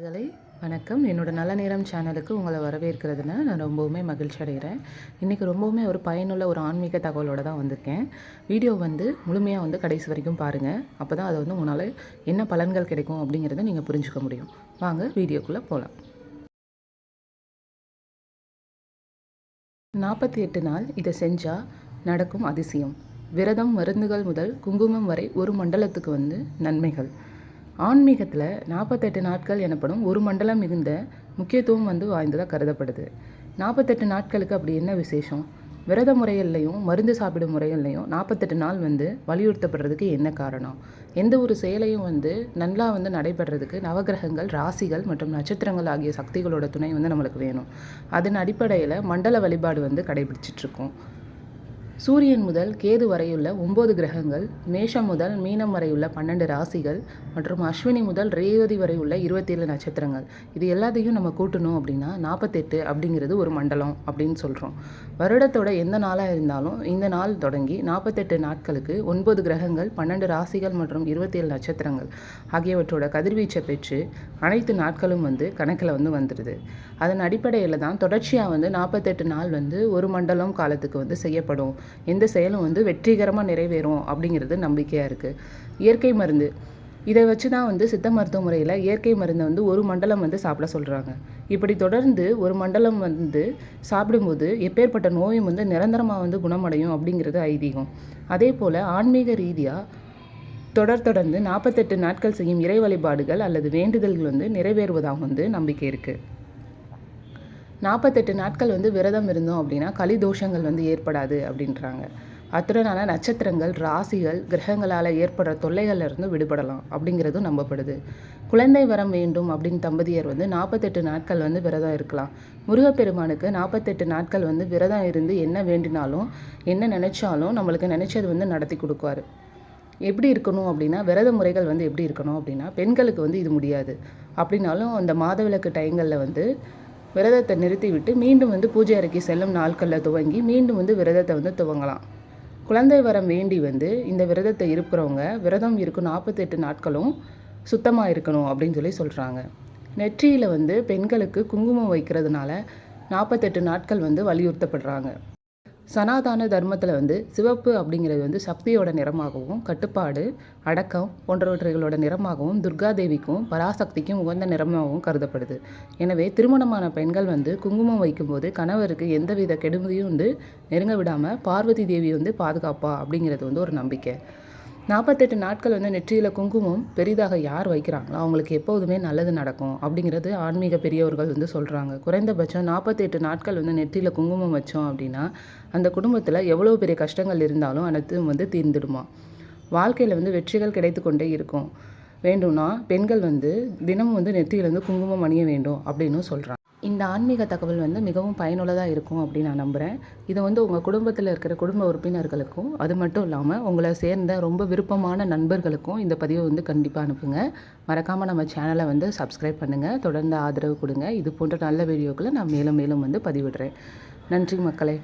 மகளே வணக்கம். என்னோட நல்ல நேரம் சேனலுக்கு உங்களை வரவேற்கிறதுனா நான் ரொம்பவுமே மகிழ்ச்சி அடைகிறேன். இன்றைக்கி ரொம்பவுமே ஒரு பயனுள்ள ஒரு ஆன்மீக தகவலோடு தான் வந்திருக்கேன். வீடியோ வந்து முழுமையாக வந்து கடைசி வரைக்கும் பாருங்கள் அப்போ தான் அது வந்து உங்களால் என்ன பலன்கள் கிடைக்கும் அப்படிங்கிறத நீங்கள் புரிஞ்சுக்க முடியும். வாங்க வீடியோக்குள்ளே போகலாம் நாற்பத்தி எட்டு நாள் இதை செஞ்சால் நடக்கும் அதிசயம். விரதம் மருந்துகள் முதல் குங்குமம் வரை ஒரு மண்டலத்துக்கு வந்து நன்மைகள். ஆன்மீகத்தில் நாற்பத்தெட்டு நாட்கள் எனப்படும் ஒரு மண்டலம் மிகுந்த முக்கியத்துவம் வந்து வாய்ந்ததாக கருதப்படுது. நாற்பத்தெட்டு நாட்களுக்கு அப்படி என்ன விசேஷம்? விரத முறைகள்லையும் மருந்து சாப்பிடும் முறைகள்லையும் நாற்பத்தெட்டு நாள் வந்து வலியுறுத்தப்படுறதுக்கு என்ன காரணம்? எந்த ஒரு செயலையும் வந்து நல்லா வந்து நடைபெறதுக்கு நவகிரகங்கள் ராசிகள் மற்றும் நட்சத்திரங்கள் ஆகிய சக்திகளோட துணை வந்து நம்மளுக்கு வேணும். அதன் அடிப்படையில் மண்டல வழிபாடு வந்து கடைபிடிச்சிட்ருக்கோம் சூரியன் முதல் கேது வரையுள்ள ஒம்பது கிரகங்கள் மேஷம் முதல் மீனம் வரையுள்ள பன்னெண்டு ராசிகள் மற்றும் அஸ்வினி முதல் ரேவதி வரை உள்ள இருபத்தேழு நட்சத்திரங்கள். இது எல்லாத்தையும் நம்ம கூட்டணும் அப்படின்னா நாற்பத்தெட்டு அப்படிங்கிறது ஒரு மண்டலம் அப்படின்னு சொல்கிறோம் வருடத்தோட எந்த நாளாக இருந்தாலும் இந்த நாள் தொடங்கி நாற்பத்தெட்டு நாட்களுக்கு ஒன்பது கிரகங்கள் பன்னெண்டு ராசிகள் மற்றும் இருபத்தேழு நட்சத்திரங்கள் ஆகியவற்றோட கதிர்வீச்சை பெற்று அனைத்து நாட்களும் வந்து கணக்கில் வந்து வந்துடுது அதன் அடிப்படையில் தான் தொடர்ச்சியாக வந்து நாற்பத்தெட்டு நாள் வந்து ஒரு மண்டலம் காலத்துக்கு வந்து செய்யப்படும். எந்த செயலும் வந்து வெற்றிகரமாக நிறைவேறும் அப்படிங்கிறது நம்பிக்கையாக இருக்குது இயற்கை மருந்து. இதை வச்சு தான் வந்து சித்த மருத்துவ முறையில் இயற்கை மருந்தை வந்து ஒரு மண்டலம் வந்து சாப்பிட சொல்கிறாங்க இப்படி தொடர்ந்து ஒரு மண்டலம் வந்து சாப்பிடும்போது எப்பேற்பட்ட நோயும் வந்து நிரந்தரமாக வந்து குணமடையும் அப்படிங்கிறது ஐதீகம். அதே போல் ஆன்மீக ரீதியாக தொடர் தொடர்ந்து நாற்பத்தெட்டு நாட்கள் செய்யும் இறை வழிபாடுகள் அல்லது வேண்டுதல்கள் வந்து நிறைவேறுவதாக வந்து நம்பிக்கை இருக்குது நாற்பத்தெட்டு நாட்கள் வந்து விரதம் இருந்தோம் அப்படின்னா களி தோஷங்கள் வந்து ஏற்படாது அப்படின்றாங்க. அத்துடனான நட்சத்திரங்கள் ராசிகள் கிரகங்களால் ஏற்படுற தொல்லைகள்லேருந்து விடுபடலாம் அப்படிங்கிறதும் நம்பப்படுது. குழந்தை வரம் வேண்டும் அப்படின்னு தம்பதியர் வந்து நாற்பத்தெட்டு நாட்கள் வந்து விரதம் இருக்கலாம். முருகப்பெருமானுக்கு நாற்பத்தெட்டு நாட்கள் வந்து விரதம் இருந்து என்ன வேண்டினாலும் என்ன நினச்சாலும் நம்மளுக்கு நினச்சது வந்து நடத்தி கொடுக்குவாரு. எப்படி இருக்கணும் அப்படின்னா விரத முறைகள் வந்து எப்படி இருக்கணும் அப்படின்னா பெண்களுக்கு வந்து இது முடியாது. அப்படின்னாலும் அந்த மாதவிலக்கு டைங்களில் வந்து விரதத்தை நிறுத்திவிட்டு மீண்டும் வந்து பூஜை அறைக்கு செல்லும் நாட்களில் துவங்கி மீண்டும் வந்து விரதத்தை வந்து துவங்கலாம். குழந்தை வரம் வேண்டி வந்து இந்த விரதத்தை இருக்கிறவங்க விரதம் இருக்கும் நாற்பத்தெட்டு நாட்களும் சுத்தமாக இருக்கணும் அப்படின்னு சொல்லி சொல்கிறாங்க நெற்றியில் வந்து பெண்களுக்கு குங்குமம் வைக்கிறதுனால நாற்பத்தெட்டு நாட்கள் வந்து வலியுறுத்தப்படுறாங்க. சனாதான தர்மத்தில் வந்து சிவப்பு அப்படிங்கிறது வந்து சக்தியோட நிறமாகவும் கட்டுப்பாடு அடக்கம் போன்றவற்றைகளோட நிறமாகவும் துர்காதேவிக்கும் பராசக்திக்கும் உகந்த நிறமாகவும் கருதப்படுது. எனவே திருமணமான பெண்கள் வந்து குங்குமம் வைக்கும்போது கணவருக்கு எந்தவித கெடுமதியும் வந்து நெருங்க விடாமல் பார்வதி தேவி வந்து பாதுகாப்பா அப்படிங்கிறது வந்து ஒரு நம்பிக்கை. நாற்பத்தெட்டு நாட்கள் வந்து நெற்றியில் குங்குமம் பெரிதாக யார் வைக்கிறாங்களோ அவங்களுக்கு எப்போதுமே நல்லது நடக்கும் அப்படிங்கிறது ஆன்மீக பெரியவர்கள் வந்து சொல்கிறாங்க குறைந்தபட்சம் நாற்பத்தெட்டு நாட்கள் வந்து நெற்றியில் குங்குமம் வச்சோம் அப்படின்னா அந்த குடும்பத்தில் எவ்வளோ பெரிய கஷ்டங்கள் இருந்தாலும் அனைத்தும் வந்து தீர்ந்துடுமா? வாழ்க்கையில் வந்து வெற்றிகள் கிடைத்து கொண்டே இருக்கும். வேண்டும்னா பெண்கள் வந்து தினமும் வந்து நெற்றியிலிருந்து குங்குமம் அணிய வேண்டும் அப்படின்னு சொல்கிறாங்க இந்த ஆன்மீக தகவல் வந்து மிகவும் பயனுள்ளதாக இருக்கும் அப்படின்னு நான் நம்புகிறேன் இதை வந்து உங்கள் குடும்பத்தில் இருக்கிற குடும்ப உறுப்பினர்களுக்கும் அது மட்டும் இல்லாமல் உங்களை சேர்ந்த ரொம்ப விருப்பமான நண்பர்களுக்கும் இந்த பதிவை வந்து கண்டிப்பாக அனுப்புங்க. மறக்காமல் நம்ம சேனலை வந்து சப்ஸ்கிரைப் பண்ணுங்கள் தொடர்ந்து ஆதரவு கொடுங்க. இது போன்ற நல்ல வீடியோக்களை நான் மேலும் மேலும் வந்து பதிவிடுறேன். நன்றி மக்களே.